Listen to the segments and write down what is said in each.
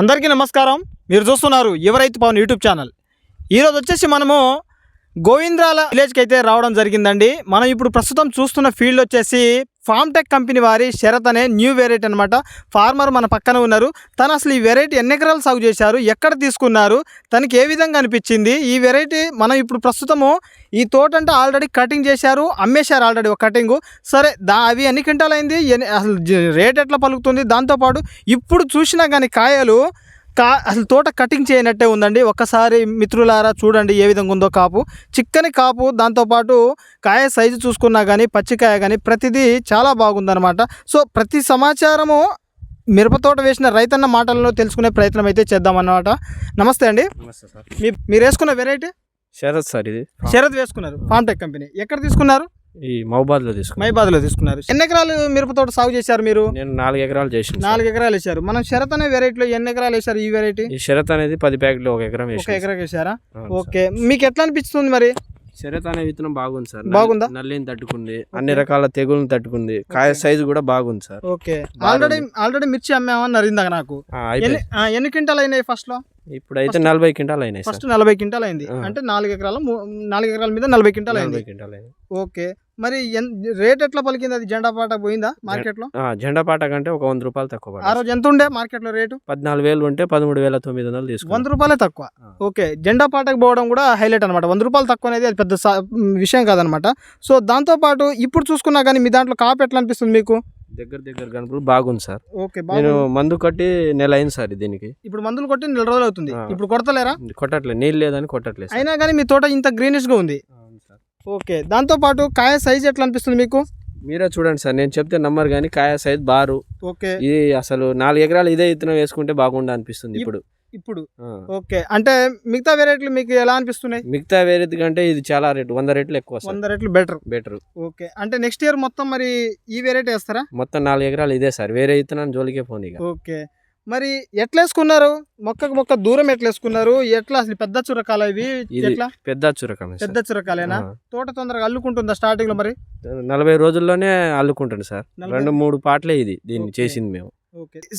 అందరికీ నమస్కారం. మీరు చూస్తున్నారు ఎవరైతే పవన్ యూట్యూబ్ ఛానల్. ఈరోజు వచ్చేసి మనము గోవింద్రాల విలేజ్కి అయితే రావడం జరిగిందండి. మనం ఇప్పుడు ప్రస్తుతం చూస్తున్న ఫీల్డ్ వచ్చేసి ఫామ్ టెక్ కంపెనీ వారి శరత్ అనే న్యూ వెరైటీ అనమాట ఫార్మర్ మన పక్కన ఉన్నారు. తను అసలు ఈ వెరైటీ ఎన్ని ఎకరాలు సాగు చేశారు? ఎక్కడ తీసుకున్నారు? తనకి ఏ విధంగా అనిపించింది? ఈ వెరైటీ మనం ఇప్పుడు ప్రస్తుతము ఈ తోట అంటే ఆల్రెడీ కటింగ్ చేశారు అమ్మేశారు ఆల్రెడీ ఒక కటింగ్ సరే దా అవి ఎన్ని క్వింటాలు అయింది ఎన్ని అసలు రేట్ ఎట్లా పలుకుతుంది? దాంతోపాటు ఇప్పుడు చూసినా కానీ కాయలు కా అసలు తోట కటింగ్ చేయనట్టే ఉందండి. ఒక్కసారి మిత్రులారా చూడండి ఏ విధంగా ఉందో కాపు. చిక్కని కాపు దాంతోపాటు కాయ సైజు చూసుకున్నా కానీ పచ్చికాయ కానీ ప్రతిదీ చాలా బాగుందన్నమాట. సో ప్రతి సమాచారము మిరప తోట వేసిన రైతన్న మాటలలో తెలుసుకునే ప్రయత్నం అయితే చేద్దామన్నమాట. నమస్తే అండి. మీ మీరు వేసుకున్న వెరైటీ శరత్ సార్ ఇది. శరత్ వేసుకున్నారు. ఫామ్ టెక్ కంపెనీ ఎక్కడ తీసుకున్నారు? ఈ మహబాద్లో తీసుకున్నాను. మైబాద్లో తీసుకున్నారు. ఎన్ని ఎకరాలు మిరప తోట సాగు చేశారు మీరు? నేను నాలుగు ఎకరాలు చేసిన నాలుగు ఎకరాలు వేశారు. మనం శరత్ అనే వెరైటీలో ఎన్ని ఎకరాలు వేశారు ఈ వెరైటీ? ఈ శరత్ అనేది పది ప్యాకెట్లు ఒక ఎకరం ఒక ఎకరాకి వేశారా? ఓకే. మీకు ఎట్లా అనిపిస్తుంది మరి? శరత్ అనే విత్తనం బాగుంది సార్. బాగుందా? నల్లిని తట్టుకుంది. అన్ని రకాల తెగులను తట్టుకుంది. కాయ సైజు కూడా బాగుంది సార్. ఓకే. ఆల్రెడీ ఆల్రెడీ మిర్చి అమ్మామన్నారు ఇందాక నాకు? ఎన్ని క్వింటాలు అయినాయి ఫస్ట్లో ఇప్పుడైతే నలభై క్వింటాలు అయినాయి ఫస్ట్ నలభై క్వింటాల్ అయింది. అంటే నాలుగు ఎకరాల ము- నాలుగు ఎకరాల మీద నలభై క్వింటాల్ అయింది ఓకే. మరి రేట్ ఎట్లా పలికింది? అది జెండా పాట పోయిందా మార్కెట్లో జెండా పాట కంటే ఒక వంద రూపాయలు తక్కువ ఆ రోజు ఎంత ఉండే మార్కెట్లో రేటు? పద్నాలుగు వేలు ఉంటే పదమూడు వేల తొమ్మిది వందలు వంద తీసుకున్నాం రూపాయలే తక్కువ. ఓకే జెండా పాటకు పోవడం కూడా హైలైట్ అనమాట వంద రూపాయలు తక్కువ అనేది అది పెద్ద విషయం కాదనమాట సో దాంతో పాటు ఇప్పుడు చూసుకున్నా కానీ మీ దాంట్లో కాపు ఎట్లా అనిపిస్తుంది మీకు? దగ్గర దగ్గర కనుక బాగుంది సార్. ఓకే నేను మందు కట్టి నెల అయింది సార్ దీనికి. ఇప్పుడు మందులు కొట్టి నెల రోజులు అవుతుంది. ఇప్పుడు కొడతలేరా? కొట్టట్లేదు. నీళ్ళు లేదని కొట్టట్లేదు. అయినా కానీ మీ తోట ఇంత గ్రీనిష్గా ఉంది. ఓకే. దాంతో పాటు కాయ సైజ్ ఎట్లా అనిపిస్తుంది మీకు? మీరే చూడండి సార్. నేను చెప్తే నమ్మరు కానీ కాయ సైజ్ బారు. ఓకే. ఇది అసలు నాలుగు ఎకరాలు ఇదే ఇత్తనం వేసుకుంటే బాగుండు అనిపిస్తుంది ఇప్పుడు. ఇప్పుడు. ఓకే. అంటే మిగతా వెరైటీలు మీకు ఎలా అనిపిస్తున్నాయి? మిగతా వేరే కంటే ఇది చాలా రేటు. వంద రేట్లు ఎక్కువ వంద రెట్లు బెటర్ బెటర్ ఓకే. అంటే నెక్స్ట్ ఇయర్ మొత్తం మరి ఈ వెరైటీ వేస్తారా? మొత్తం నాలుగు ఎకరాలు ఇదే సార్. వేరే ఇత్తనాన్ని జోలికే పోనీ. ఓకే. మరి ఎట్లా వేసుకున్నారు మొక్కకు మొక్క దూరం ఎట్లా వేసుకున్నారు ఎట్లా అసలు పెద్ద చురకాల ఇవి? ఇది ఎట్లా? పెద్ద చురకమే సార్. పెద్ద చురకాలేనా. తోట తొందరగా అల్లుకుంటుందా స్టార్టింగ్లో మరి? నలభై రోజుల్లోనే అల్లుకుంటుంది సార్. రెండు మూడు పాటలే ఇది దీన్ని. చేసింది మేము.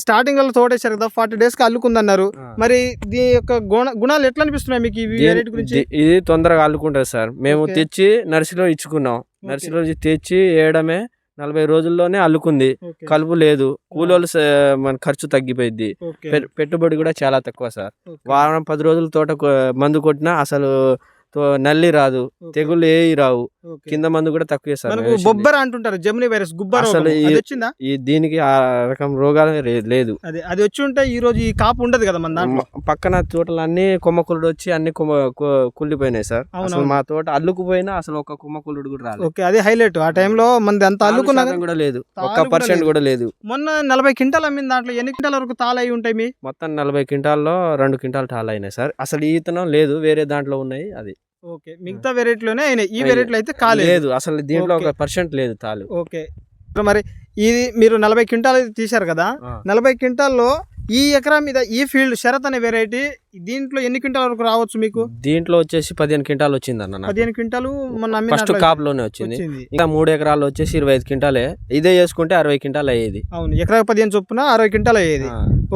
స్టార్టింగ్లో తోట వేసారు కదా ఫార్టీ డేస్కి అల్లుకుందన్నారు మరి దీని యొక్క గుణ గుణాలు ఎట్లా అనిపిస్తున్నాయి మీకు ఈ వెరైటీ గురించి? ఇది తొందరగా అల్లుకుంటుంది సార్. మేము. తెచ్చి నర్సరీలో ఇచ్చుకున్నాం. నర్సరీలో తెచ్చి వేయడమే నలభై రోజుల్లోనే అల్లుకుంది. కలుపు లేదు. కూలోళ్ళు మన ఖర్చు తగ్గిపోయింది పెట్టుబడి కూడా చాలా తక్కువ సార్. వారం పది రోజుల తోట మందు కొట్టినా అసలు నల్లి రాదు. తెగుళ్ళు ఏ రావు. కింద మందు కూడా తక్కువే వేసింది. బొబ్బర అంటుంటారు జెమిని వైరస్ గుబ్బర అసలు. ఈ- దీనికి ఆ రకం రోగాలు లేదు. అది అది వచ్చి ఉంటే ఈ రోజు ఈ కాపు ఉండదు కదా మన పక్కన తోటలు అన్ని కొమ్మకులుడు వచ్చి అన్ని కొమ్మ కుళ్ళిపోయినాయి సార్. అసలు మా తోట అల్లుకుపోయినా అసలు ఒక కొమ్మకులుడు కూడా రాలేదు. ఓకే అది హైలైట్. ఆ టైంలో మనది అంత తాలు అల్లుకున్నా కూడా లేదు. తాలు ఒక్క పర్సెంట్. కూడా లేదు. మొన్న నలభై క్వింటాల్ అమ్మిన దాంట్లో ఎన్ని క్వింటాల వరకు తాలు అయి ఉంటాయి మీ? మొత్తం నలభై క్వింటాల్లో రెండు క్వింటాల్ టాల్ అయినాయి సార్. అసలు ఈ ఇతనం లేదు వేరే దాంట్లో ఉన్నాయి అది. ఓకే. మిగతా వెరైటీలోనే అయినాయి. ఈ. వెరైటీలో అయితే కాలేదు. లేదు అసలు దీంట్లో. ఒక పర్సెంట్ లేదు తాలు. ఓకే. మరి ఇది మీరు నలభై క్వింటాల్ తీశారు కదా? నలభై క్వింటాల్లో ఈ ఎకరా మీద ఈ ఫీల్డ్ శరత్ అనే వెరైటీ దీంట్లో ఎన్ని క్వింటాల వరకు రావచ్చు మీకు? దీంట్లో వచ్చేసి పదిహేను క్వింటాల్ వచ్చింది అన్న. పదిహేను క్వింటాలు అమ్మిన ఫస్ట్ దాంట్లో కాపులోనే వచ్చింది. ఇంకా మూడు ఎకరాలు వచ్చేసి ఇరవై ఐదు క్వింటాలే. ఇదే చేసుకుంటే అరవై క్వింటాల్ అయ్యేది. అవును ఎకరా పదిహేను చొప్పున అరవై క్వింటాల్ అయ్యేది.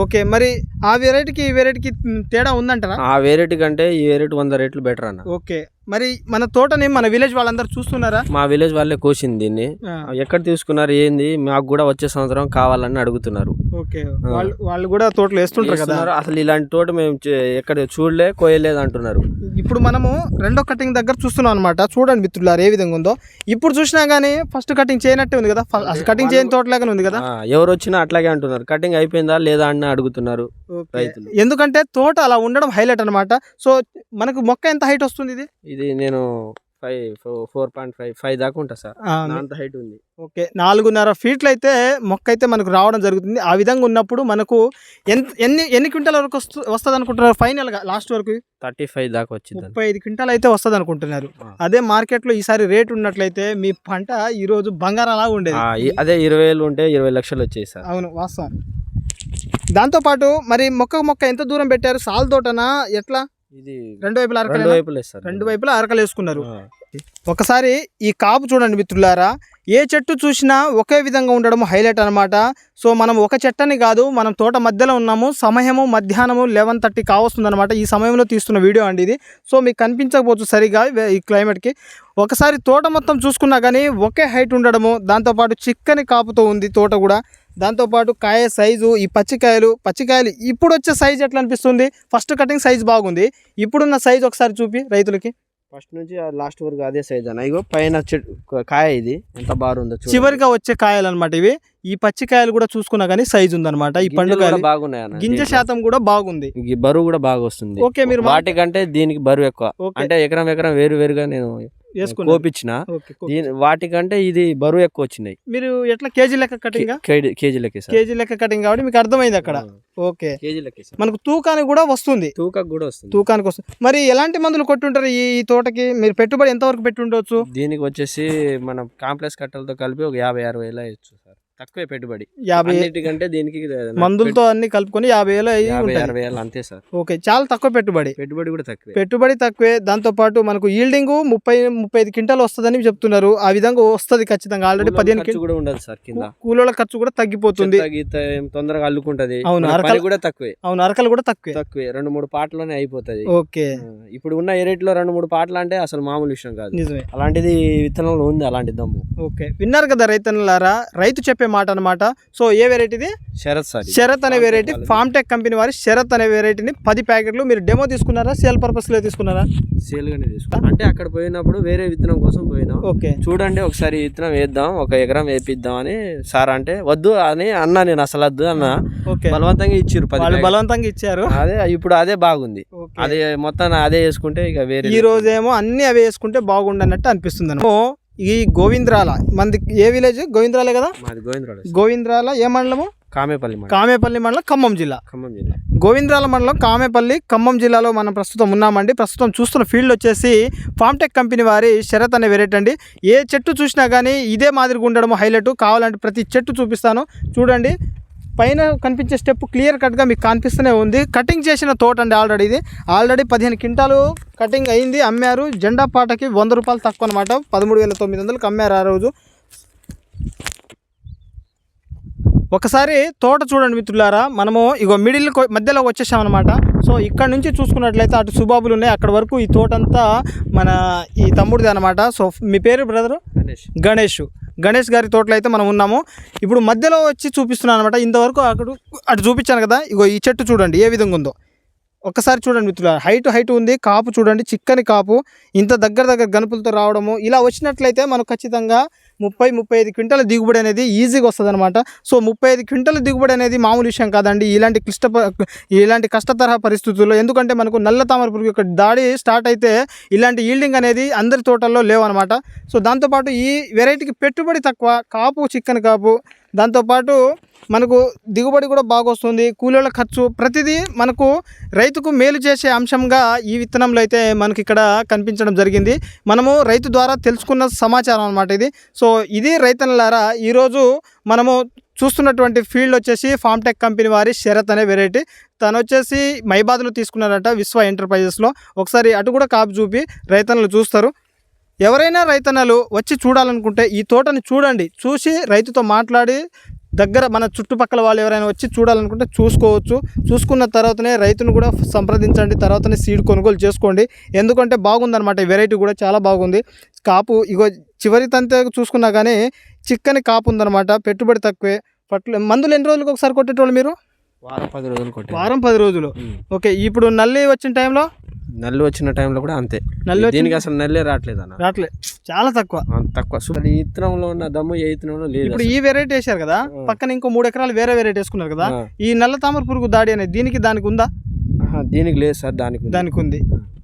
ఓకే మరి ఆ వెరైటీకి ఈ వెరైటీకి తేడా ఉందంటారా? ఆ వేరేటి కంటే ఈ వేరేటి వంద రేట్లు బెటర్ అన్న. ఓకే మరి మన తోటని మన విలేజ్ వాళ్ళందరూ చూస్తున్నారా? మా విలేజ్ వాళ్ళే కోసింది దీన్ని. ఎక్కడ తీసుకున్నారు ఏంది? మాకు కూడా వచ్చే సంవత్సరం కావాలని అడుగుతున్నారు. ఓకే. వాళ్ళు వాళ్ళు కూడా తోటలు వేస్తుంటారు కదా. అసలు ఇలాంటి తోట మేము ఎక్కడ చూడలే కోయలేదు అంటున్నారు. ఇప్పుడు మనము రెండో కటింగ్ దగ్గర చూస్తున్నాం అనమాట చూడండి మిత్రులారు ఏ విధంగా ఉందో. ఇప్పుడు చూసినా గానీ ఫస్ట్ కటింగ్ చేయనట్టే ఉంది కదా. అసలు కటింగ్ చేయని తోటలాగానే ఉంది కదా. ఎవరు వచ్చినా అట్లాగే అంటున్నారు. కటింగ్ అయిపోయిందా లేదా అని అడుగుతున్నారు. రైతులు. ఎందుకంటే తోట అలా ఉండడం హైలైట్ అన్నమాట. సో మనకు మొక్క ఎంత హైట్ వస్తుంది ఇది? ఇది నేను five four point five five దాకా ఉంటా సార్. అంత హైట్ ఉంది. ఓకే నాలుగున్నర ఫీట్లు అయితే మొక్క అయితే మనకు రావడం జరుగుతుంది. ఆ విధంగా ఉన్నప్పుడు మనకు ఎన్ని ఎన్ని క్వింటాల వరకు వస్తు వస్తుంది అనుకుంటున్నారు ఫైనల్గా లాస్ట్ వరకు? థర్టీ ఫైవ్ దాకా వచ్చింది ముప్పై ఐదు క్వింటాల్ అయితే వస్తుంది అనుకుంటున్నారు. అదే మార్కెట్లో ఈసారి రేట్ ఉన్నట్లయితే మీ పంట ఈ రోజు బంగారం అలా ఉండేది అదే ఇరవై వేలు ఉంటే ఇరవై లక్షలు వచ్చాయి సార్. అవును వాస్తవం. దాంతో పాటు మరి మొక్క మొక్క ఎంత దూరం పెట్టారు? సాల్ తోటనా? ఎట్లా? ఇది రెండు వైపులా రెండు వైపులు రెండు వైపులా అరకలు వేసుకున్నారు. ఒకసారి ఈ కాపు చూడండి మిత్రులారా ఏ చెట్టు చూసినా ఒకే విధంగా ఉండడం హైలైట్ అనమాట సో మనం ఒక చెట్టని కాదు మనం తోట మధ్యలో ఉన్నాము సమయము మధ్యాహ్నము లెవెన్ థర్టీ కావస్తుంది అనమాట ఈ సమయంలో తీస్తున్న వీడియో అండి ఇది. సో మీకు కనిపించకపోవచ్చు సరిగా ఈ క్లైమేట్కి. ఒకసారి తోట మొత్తం చూసుకున్నా కానీ ఒకే హైట్ ఉండడము దాంతోపాటు చిక్కని కాపుతో ఉంది తోట కూడా. దాంతోపాటు కాయ సైజు ఈ పచ్చికాయలు పచ్చికాయలు ఇప్పుడు వచ్చే సైజ్ ఎట్లా అనిపిస్తుంది ఫస్ట్ కటింగ్ సైజ్ బాగుంది. ఇప్పుడున్న సైజ్ ఒకసారి చూపి రైతులకి. ఫస్ట్ నుంచి లాస్ట్ వరకు అదే సైజ్ అన్న. ఇగో పైన కాయ ఇది. ఎంత బాగుందో. చివరిగా వచ్చే కాయలు అనమాట ఇవి. ఈ పచ్చికాయలు కూడా చూసుకున్నా కానీ సైజ్ ఉందన్నమాట. ఈ పండు గింజలు కూడా కాయలు బాగున్నాయి గింజ. శాతం కూడా బాగుంది. బరువు కూడా బాగా వస్తుంది. ఓకే, మీరు వాటికంటే దీనికి బరువు ఎక్కువ. అంటే ఎకరం ఎకరం వేరు వేరుగా నేను కోపించిన వాటికంటే ఇది బరువు ఎక్కువ వచ్చినాయి మీరు ఎట్లా కేజీ లెక్క కటింగ్? KG sir. కేజీ లెక్క కటింగ్ కాబట్టి మీకు అర్థమైంది అక్కడ. ఓకే. కేజీలకి సార్. మనకు తూకానికి కూడా వస్తుంది. తూకకు కూడా వస్తుంది. తూకానికి వస్తుంది. మరి ఎలాంటి మందులు కొట్టుంటారు ఈ ఈ తోటకి? మీరు పెట్టుబడి ఎంతవరకు పెట్టి ఉండొచ్చు దీనికి వచ్చేసి మనం కాంప్లెక్స్ కట్టలతో కలిపి ఒక యాభై అరవై వేలు తక్కువే పెట్టుబడి. యాభై అన్నిటికంటే దీనికి మందులతో అన్ని కలుపుకొని యాభై వేలు అరవై వేలు అంతే సార్. ఓకే చాలా తక్కువ పెట్టుబడి. పెట్టుబడి కూడా తక్కువే. పెట్టుబడి తక్కువే దాంతో పాటు మనకు ఈల్డింగ్ ముప్పై ముప్పై ఐదు క్వింటాలు వస్తుందని చెప్తున్నారు. ఆ విధంగా వస్తుంది ఖచ్చితంగా. ఆల్రెడీ పదిహేను ఖర్చు కూడా ఉండదు సార్ కింద. కూలోళ్ళ ఖర్చు కూడా తగ్గిపోతుంది. ఏం తొందరగా అల్లుకుంటది. అవును, అరకల- కూడా తక్కువే. అవును అరకలు కూడా తక్కువే. తక్కువే. రెండు మూడు పాటలోనే అయిపోతది. ఓకే. ఇప్పుడు ఉన్న ఎరేట్లో రెండు మూడు పాటలు అంటే అసలు మామూలు విషయం కాదు. నిజమే. అలాంటిది విత్తనంలో ఉంది అలాంటి దమ్ము. ఓకే. విన్నారు కదా రైతన్నలారా? రైతు చెప్పే మాట అనమాట సో ఏ వెరైటీది? శరత్ సార్. శరత్ అనే వెరైటీ. ఫామ్ టెక్ కంపెనీ వారి శరత్ అనే వెరైటీని పది ప్యాకెట్లు మీరు డెమో తీసుకున్నారా? సేల్ పర్పస్లో తీసుకున్నారా? సేల్ గానే తీసుకున్నాం. అంటే అక్కడ పోయినప్పుడు వేరే విత్తనం కోసం పోయినాం. ఓకే. చూడండి ఒకసారి విత్తనం వేద్దాం ఒక ఎకరం వేపిద్దాం అని సార్ అంటే వద్దు అని అన్నా నేను అసలు వద్దు అన్న. ఓకే. బలవంతంగా వాళ్ళు ప్యాకెట్లు. బలవంతంగా ఇచ్చారు. అదే ఇప్పుడు అదే బాగుంది. అదే మొత్తం అదే వేసుకుంటే ఇక వేరే ఈ రోజేమో అన్ని అవి వేసుకుంటే బాగుండు అన్నట్టు అనిపిస్తుంది. ఓ, ఈ గోవింద్రాల మనది ఏ విలేజ్? గోవింద్రాలే కదా? మాది గోవింద్రాల ఏ మండలము? కామేపల్లి మండలం. కామేపల్లి మండలం ఖమ్మం జిల్లా. ఖమ్మం జిల్లా. గోవింద్రాల మండలం కామేపల్లి ఖమ్మం జిల్లాలో మనం ప్రస్తుతం ఉన్నామండి. ప్రస్తుతం చూస్తున్న ఫీల్డ్ వచ్చేసి ఫామ్టెక్ కంపెనీ వారి శరత్ అనే వెరైటీ అండి ఏ చెట్టు చూసినా కానీ ఇదే మాదిరిగా ఉండడం హైలైట్. కావాలంటే ప్రతి చెట్టు చూపిస్తాను. చూడండి. పైన కనిపించే స్టెప్ క్లియర్ కట్గా మీకు కనిపిస్తూనే ఉంది. కటింగ్ చేసిన తోట అండి ఆల్రెడీ ఇది. ఆల్రెడీ పదిహేను క్వింటాలు కటింగ్ అయింది అమ్మారు. జెండా పాటకి వంద రూపాయలు తక్కువ అనమాట పదమూడు వేల తొమ్మిది వందలకు అమ్మారు ఆ రోజు. ఒకసారి తోట చూడండి మిత్రులారా. మనము ఇగో మిడిల్ మధ్యలో వచ్చేసామన్నమాట సో ఇక్కడ నుంచి చూసుకున్నట్లయితే అటు సుబాబులు ఉన్నాయి. అక్కడ వరకు ఈ తోట అంతా మన ఈ తమ్ముడిది అనమాట సో మీ పేరు బ్రదరు? గణేష్. గణేష్. గణేష్ గారి తోటలో అయితే మనం ఉన్నాము. ఇప్పుడు మధ్యలో వచ్చి చూపిస్తున్నాను అనమాట ఇంతవరకు అక్కడ అటు చూపించాను కదా ఇగో ఈ చెట్టు చూడండి ఏ విధంగా ఉందో. ఒక్కసారి చూడండి మిత్రులారా హైట్ హైట్ ఉంది కాపు చూడండి చిక్కని కాపు. ఇంత దగ్గర దగ్గర గనుపులతో రావడము ఇలా వచ్చినట్లయితే మనం ఖచ్చితంగా ముప్పై ముప్పై ఐదు క్వింటల దిగుబడి అనేది ఈజీగా వస్తుంది అనమాట సో ముప్పై ఐదు క్వింటల దిగుబడి అనేది మామూలు విషయం కాదండి. ఇలాంటి క్లిష్ట ఇలాంటి కష్టతరహ పరిస్థితుల్లో ఎందుకంటే మనకు నల్ల తామర పురుగు యొక్క దాడి స్టార్ట్ అయితే ఇలాంటి ఈల్డింగ్ అనేది అందరి తోటల్లో లేవన్నమాట. సో దాంతోపాటు ఈ వెరైటీకి పెట్టుబడి తక్కువ కాపు చిక్కని కాపు దాంతోపాటు మనకు దిగుబడి కూడా బాగా వస్తుంది. కూలీల ఖర్చు ప్రతిదీ మనకు రైతుకు మేలు చేసే అంశంగా ఈ విత్తనంలో అయితే మనకి ఇక్కడ కనిపించడం జరిగింది. మనము రైతు ద్వారా తెలుసుకున్న సమాచారం అనమాట ఇది. సో ఇది రైతన్నలారా ఈరోజు మనము చూస్తున్నటువంటి ఫీల్డ్ వచ్చేసి ఫామ్టెక్ కంపెనీ వారి శరత్ అనే వెరైటీ తను వచ్చేసి మైబాద్లో తీసుకున్నారట విశ్వ ఎంటర్ప్రైజెస్లో. ఒకసారి అటు కూడా కాపు చూపి రైతన్నలు చూస్తారు. ఎవరైనా రైతన్నలు వచ్చి చూడాలనుకుంటే ఈ తోటని చూడండి. చూసి రైతుతో మాట్లాడి దగ్గర మన చుట్టుపక్కల వాళ్ళు ఎవరైనా వచ్చి చూడాలనుకుంటే చూసుకోవచ్చు. చూసుకున్న తర్వాతనే రైతును కూడా సంప్రదించండి. తర్వాతనే సీడ్ కొనుగోలు చేసుకోండి. ఎందుకంటే బాగుందన్నమాట. ఈ వెరైటీ కూడా చాలా బాగుంది. కాపు ఇగో చివరి తంతే చూసుకున్నా కానీ చిక్కని కాపు ఉందన్నమాట. పెట్టుబడి తక్కువే. పట్ల మందులు ఎన్ని రోజులకు ఒకసారి కొట్టేటోళ్ళు మీరు? వారం పది రోజులు కొట్టే వారం పది రోజులు. ఓకే ఇప్పుడు నల్లి వచ్చిన టైంలో? నల్లి వచ్చిన టైంలో కూడా అంతే. నల్లి దీనికి అసలు నల్లే రావట్లేదు అన్న. రావట్లే. చాలా తక్కువ. అంత తక్కువ. సో ఈ ఇత్తనంలో ఉన్న దమ్ము ఏ ఇత్తనంలో లేదు ఇప్పుడు ఈ వెరైటీ వేశారు కదా పక్కన ఇంకో మూడు ఎకరాలు వేరే వెరైటీ వేసుకున్నారు కదా. ఈ నల్ల తామర పురుగు దాడి అనేది దీనికి దానికి ఉందా? దీనికి లేదు సార్ దానికి. దానికి ఉంది.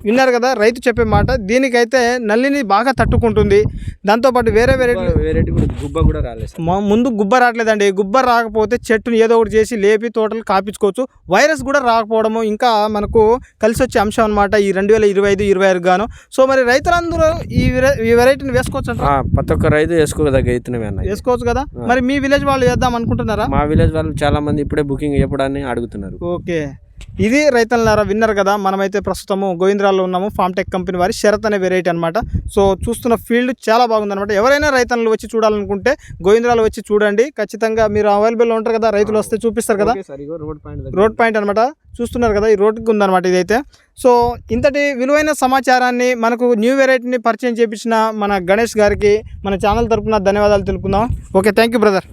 విన్నారు కదా రైతు చెప్పే మాట. దీనికైతే నల్లిని బాగా తట్టుకుంటుంది. దాంతోపాటు వేరే వెరైటీ వెరైటీ కూడా గుబ్బ కూడా రాలేదు ముందు గుబ్బ రావట్లేదండి. గుబ్బ రాకపోతే చెట్టుని ఏదో ఒకటి చేసి లేపి తోటలు కాపించుకోవచ్చు. వైరస్ కూడా రాకపోవడము ఇంకా మనకు కలిసి వచ్చే అంశం అనమాట ఈ రెండు వేల ఇరవై ఐదు ఇరవై ఆరు గాను. సో మరి రైతులందరూ ఈ ఈ వెరైటీని వేసుకోవచ్చు ప్రతి ఒక్క రైతు వేసుకోదగ్గ అన్న ఇది. వేసుకోవచ్చు కదా. మరి మీ విలేజ్ వాళ్ళు వేద్దాం అనుకుంటున్నారా? మా విలేజ్ వాళ్ళు చాలా మంది ఇప్పుడే బుకింగ్ చెప్పడాన్ని అడుగుతున్నారు. ఓకే. ఇది రైతులనారా విన్నర్ కదా. మనమైతే ప్రస్తుతము గోవిందరాల్లో ఉన్నాము. ఫామ్ టెక్ కంపెనీ వారి షరత్ అనే వెరైటీ అనమాట సో చూస్తున్న ఫీల్డ్ చాలా బాగుందన్నమాట. ఎవరైనా రైతన్నలు వచ్చి చూడాలనుకుంటే గోవిందరాలు వచ్చి చూడండి. ఖచ్చితంగా మీరు అవైలబుల్లో ఉంటారు కదా. రైతులు వస్తే చూపిస్తారు కదా. రోడ్ పాయింట్ అనమాట చూస్తున్నారు కదా ఈ రోడ్కి ఉందన్నమాట ఇదైతే. సో ఇంతటి విలువైన సమాచారాన్ని మనకు న్యూ వెరైటీని పరిచయం చేపించిన మన గణేష్ గారికి మన ఛానల్ తరపున ధన్యవాదాలు తెలుపుకుందాం. Okay thank you brother